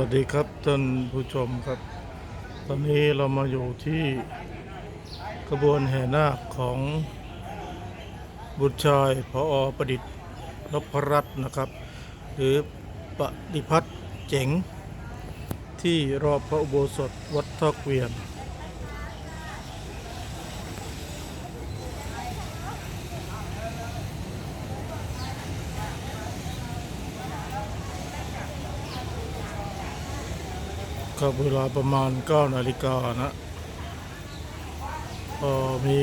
วัสดีครับท่านผู้ชมครับ ตอนนี้เรามาอยู่ที่กระบวนแห่นาคของบุตรชายพออประดิษฐ์นพรัตน์นะครับ หรือปฏิพัฒน์เจ๋ง ที่รอบพระอุโบสถวัดท่าเกวียน ครับเวลาประมาณ9นาฬิกานะก็มี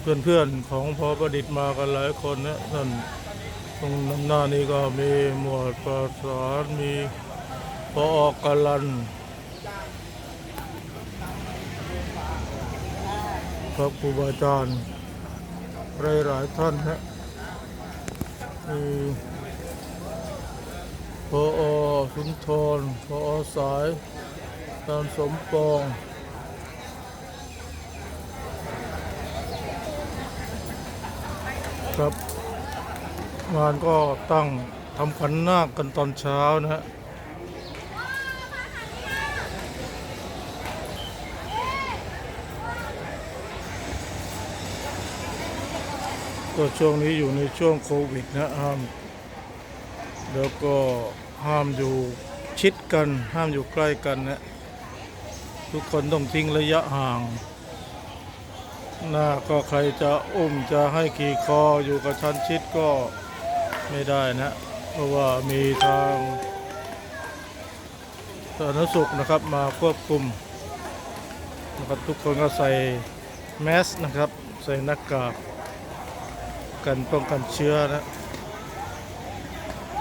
เพื่อนๆของพอประดิษฐ์มากันหลายคนนะท่านตรงน้ำหน้านี้ก็มีหมวดประสานมีพอออกัลันครับครูบาอาจารย์หลายๆท่านนะมี พออสุนทรพออสายตามสมปองครับงานก็ตั้งทำขันนาคกันตอนเช้านะฮะก็ช่วงนี้อยู่ในช่วงโควิดนะห้าม แล้วก็ห้ามอยู่ชิดกัน ห้ามอยู่ใกล้กันนะทุกคนต้องทิ้งระยะห่างหน้าก็ใครจะอุ้มจะให้ขี่คออยู่กับชั้นชิดก็ไม่ได้นะ เพราะว่ามีทางสาธารณสุขนะครับมาควบคุมนะครับทุกคนก็ใส่แมสนะครับ ใส่หน้ากากกันป้องกันเชื้อนะ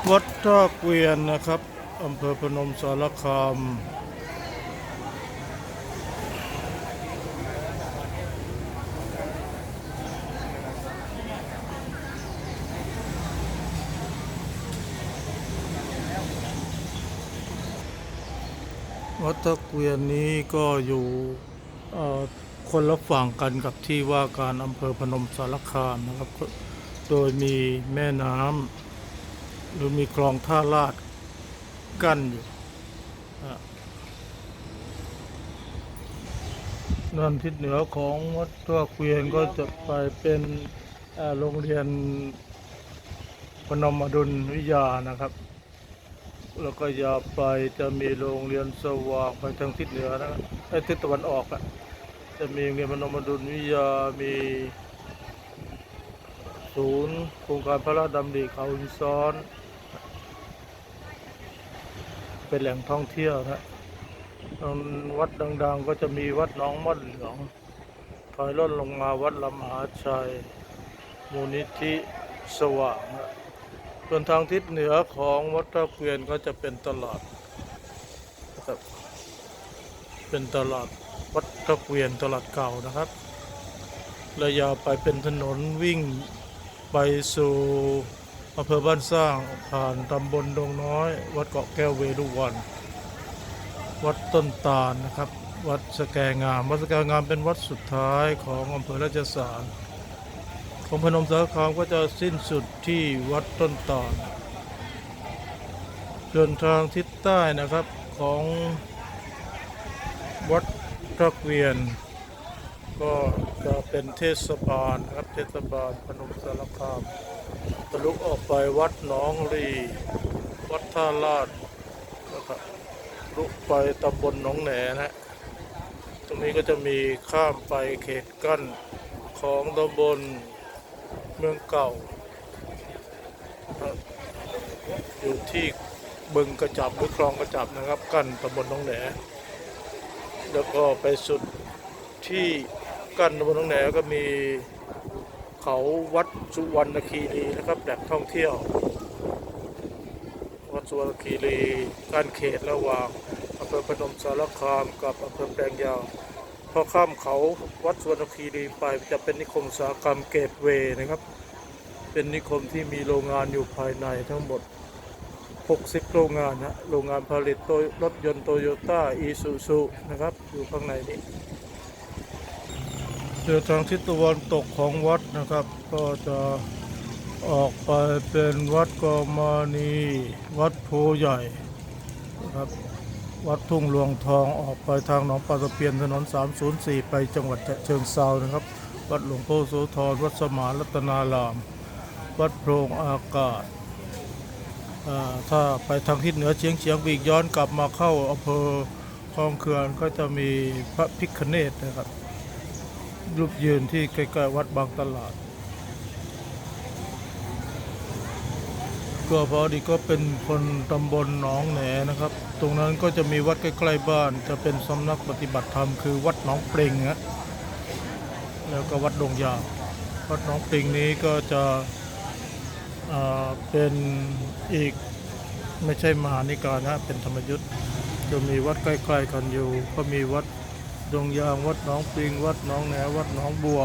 วัดท่าเกวียนนะครับอำเภอพนมสารคามวัดท่าเกวียนนี้ก็อยู่คนละฝั่งกันกับที่ว่าการอำเภอพนมสารคามนะครับ โดยมีแม่น้ำ หรือมีคลองท่าลาดกั้นอยู่อะด้านทิศเหนือของวัดตัวเกวียนก็จะไปเป็นโรงเรียนพนมอดุลวิทยานะครับ แล้วก็ยาวไปจะมีโรงเรียนสว่างไปทางทิศเหนือนะไอ้ทิศตะวันออกอะจะมีโรงเรียนพนมอดุลวิทยามี ศูนย์โครงการพระราชดำริเขาหินซ้อน เป็นแหล่งท่องเที่ยวนะตรงวัดดังๆ ก็จะมีวัดน้องม่อนเหลืองถอยล่นลงมาวัดลำหาชัย มูลนิธิสว่างนะส่วนทางทิศเหนือของวัดตะเกวียนก็จะเป็นตลาดนะครับเป็นตลาดวัดตะเกวียนตลาดเก่านะครับระยาวไปเป็นถนนวิ่ง ไปสู่อำเภอบ้านสร้างผ่านตำบลดงน้อย วัดเกาะแก้วเวรุวัน วัดต้นตาลนะครับ วัดสแกงาม วัดสแกงามเป็นวัดสุดท้ายของอำเภอราชสารของพนมสารคามก็จะสิ้นสุดที่วัดต้นตาลส่วนทางทิศใต้นะครับของวัดตะเวียนก็ เป็นเทศบาลครับเทศบาลพนมสารคามทะลุออกไปวัดหนองรี วัดท่าลาดนะครับลุกไปตำบลหนองแหนนะตรงนี้ก็จะมีข้ามไปเขตกั้นของตำบลเมืองเก่า อยู่ที่บึงกระจับหรือคลองกระจับนะครับ กั้นตำบลหนองแหนแล้วก็ไปสุดที่ กั้นบนตรงแหนก็มีเขาวัดสุวรรณคีรีนะครับแหล่งท่องเที่ยว วัดสุวรรณคีรีกั้นเขตระหว่างอำเภอพนมสารคามกับอำเภอแปลงยาวพอข้ามเขาวัดสุวรรณคีรีไปจะเป็นนิคมอุตสาหกรรมเกตเวย์นะครับ เป็นนิคมที่มีโรงงานอยู่ภายในทั้งหมด 60 โรงงานนะโรงงานผลิตโตรถยนต์โตโยต้าอีซูซูนะครับ อยู่ข้างในนี้ เดินทางทิศตะวันตกของวัดนะครับ ก็จะออกไปเป็นวัดกอมานีวัดโพใหญ่นะครับวัดทุ่งหลวงทองออกไปทางหนองปลาตะเพียนถนน 304 ไปจังหวัดเชิงเซานะครับ วัดหลวงพ่อโสธรวัดสมานรัตนาราม วัดโพรงอากาศถ้าไปทางทิศเหนือเฉียงเฉียงๆไปอีกย้อนกลับมาเข้าอำเภอคลองเขื่อนก็จะมีพระพิคเนตนะครับ รูปยืนที่ใกล้ๆวัดบางตลาด ก็พอดีก็เป็นคนตำบลหนองแหนนะครับ ตรงนั้นก็จะมีวัดใกล้ๆบ้าน จะเป็นสำนักปฏิบัติธรรมคือวัดหนองเปรงนะแล้วก็วัดดงยาวัดหนองเปรงนี้ก็จะอ่าเป็นอีกไม่ใช่มหานิกายนะเป็นธรรมยุทธ์จะมีวัดใกล้ๆกันอยู่ ก็มีวัด ดงยางวัดหนองปิง วัดหนองแหนวัดหนองบัว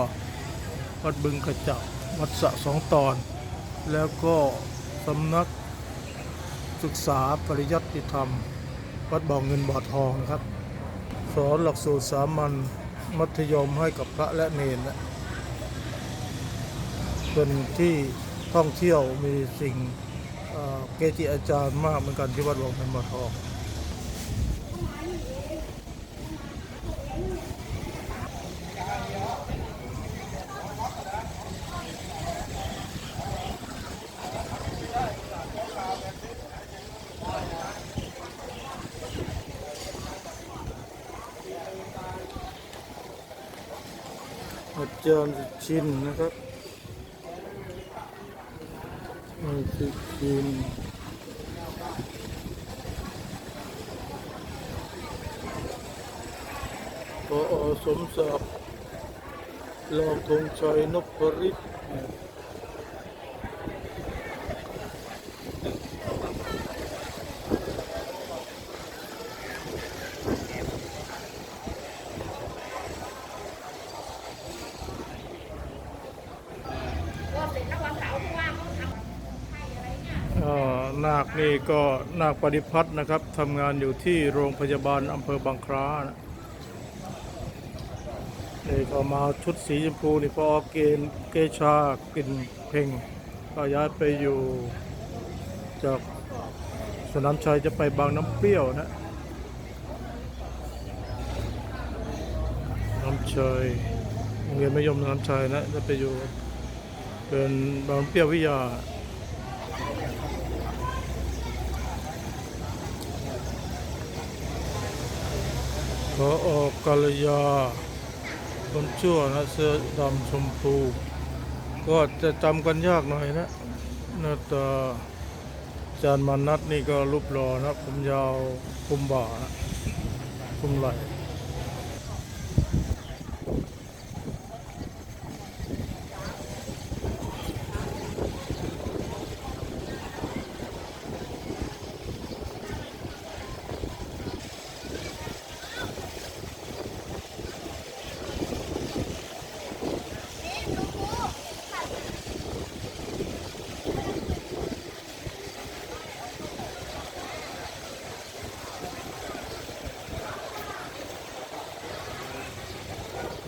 วัดบึงกระจับวัดสะสองตอน แล้วก็สำนักศึกษาปริยัติธรรม วัดบ่อเงินบ่อทองนะครับ สอนหลักสูตรสามัญมัธยมให้กับพระและเนรนะเป็นที่ท่องเที่ยวมีสิ่งเกจิอาจารย์มากเหมือนกันที่วัดบ่อเงินบ่อทอง อาจารย์ชินนะครับอาจารย์ชินพอสมศักดิ์รองธงชัยนพฤท นาคนี่ก็นาคปฏิพัฒน์นะครับทำงานอยู่ที่โรงพยาบาลอำเภอบางคล้านะนี่ก็มาชุดสีชมพูนี่พอเกณฑ์เกชากินเพ่งก็ย้ายไปอยู่จากสนามชัยจะไปบางน้ำเปรี้ยวนะน้ำชัยโรงเรียนมัธยมน้ำชัยนะจะไปอยู่เป็นบางน้ำเปรี้ยววิทยา ขอออกกัลยาคนชั่วนะเสื้อดำชมพู ก็จะจำกันยากหน่อยนะหน้าตาอาจารย์มานัดนี่ก็รูปหล่อนะผมยาวคุมบ่านะคุมไหล่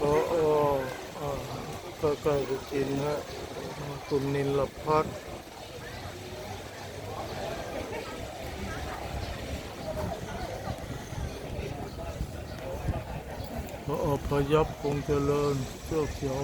พออ่า ก็ใกล้จะกินฮะคุณนินลพัฒน์พอพยับคงเจริญเสื้อเขียว